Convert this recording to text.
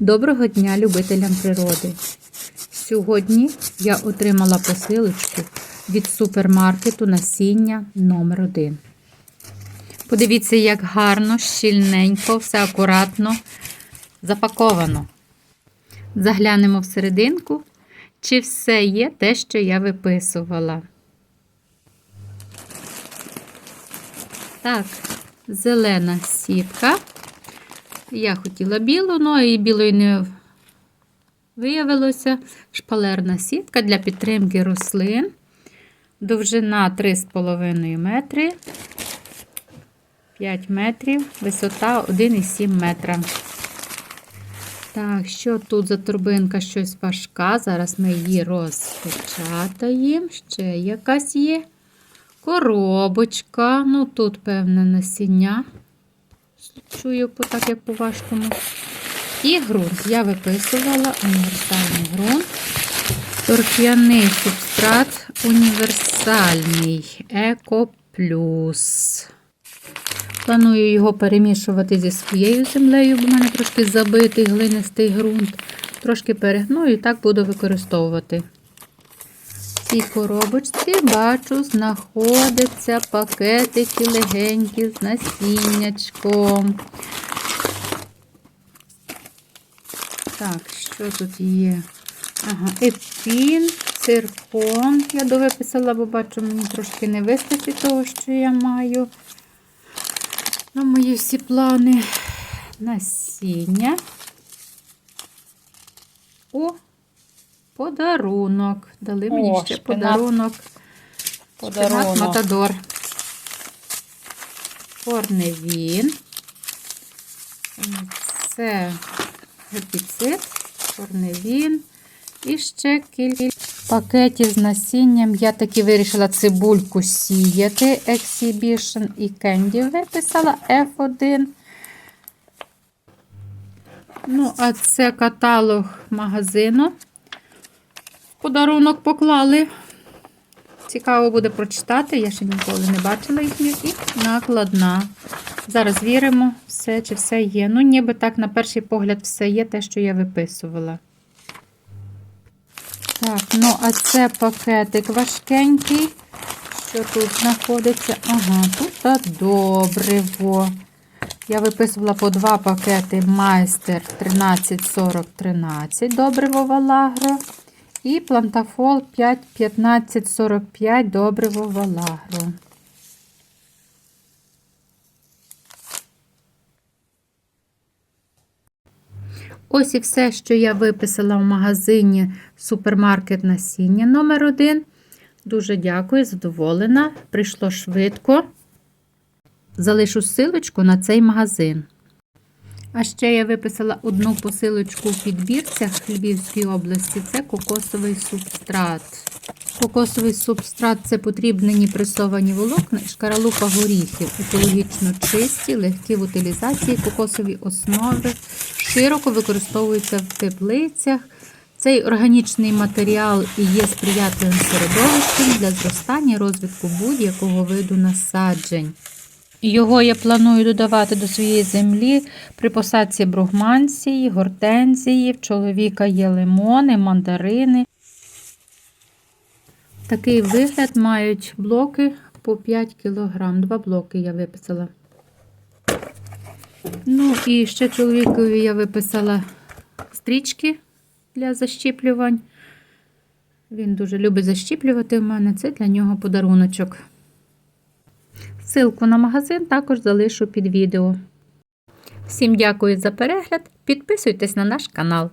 Доброго дня любителям природи. Сьогодні я отримала посилочку від супермаркету насіння номер 1 Подивіться, як гарно, щільненько, все акуратно запаковано. Заглянемо всерединку, чи все є те, що я виписувала. Так, зелена сітка. Я хотіла білу, ну і білої не виявилося. Шпалерна сітка для підтримки рослин. Довжина 3,5 метри, 5 метрів, висота 1,7 метра. Так, що тут за турбинка щось важка. Зараз ми її розпечатаємо. Ще якась є. Коробочка. Ну, тут, певне, насіння. Чую так, як по-важкому. І ґрунт. Я виписувала універсальний ґрунт. Торф'яний субстрат універсальний. Еко Плюс. Планую його перемішувати зі своєю землею, бо в мене трошки забитий глинистий ґрунт. Трошки перегну і так буду використовувати. Цій коробочці, бачу, знаходяться пакетики легенькі з насіннячком. Так, що тут є? Ага, епін, циркон. Я довиписала, бо бачу, мені трошки не вистачить того, що я маю. На мої всі плани. Насіння. О, подарунок. Дали мені О, ще шпинат. подарунок. Шпинат Подарунок. Матадор. Корневін. Це гербіцид, корневін. І ще кілька пакетів з насінням. Я таки вирішила цибульку сіяти. Exhibition і Candy виписала F1. Ну, а це каталог магазину. Подарунок поклали. Цікаво буде прочитати, я ще ніколи не бачила їхніх. І накладна. Зараз віримо, все чи все є. Ну, ніби так, на перший погляд, все є те, що я виписувала. Так, ну, а це пакетик важкенький. Що тут знаходиться? Ага, тут добриво. Я виписувала по два пакети майстер 134013 добриво Валагро. І плантафол 51545 добриво Валагро. Ось і все, що я виписала в магазині супермаркет насіння номер 1 Дуже дякую, задоволена. Прийшло швидко. Залишу ссылочку на цей магазин. А ще я виписала одну посилочку в підбірцях Львівської області. Це кокосовий субстрат. Кокосовий субстрат це потрібнені пресовані волокна і шкаралупа горіхів. Екологічно чисті, легкі в утилізації, кокосові основи, широко використовуються в теплицях. Цей органічний матеріал є сприятливим середовищем для зростання і розвитку будь-якого виду насаджень. Його я планую додавати до своєї землі при посадці бругмансії, гортензії, в чоловіка є лимони, мандарини. Такий вигляд мають блоки по 5 кг. Два блоки я виписала. Ну і ще чоловікові я виписала стрічки для защіплювань. Він дуже любить защіплювати в мене. Це для нього подаруночок. Ссылку на магазин також залишу під відео. Всім дякую за перегляд. Підписуйтесь на наш канал.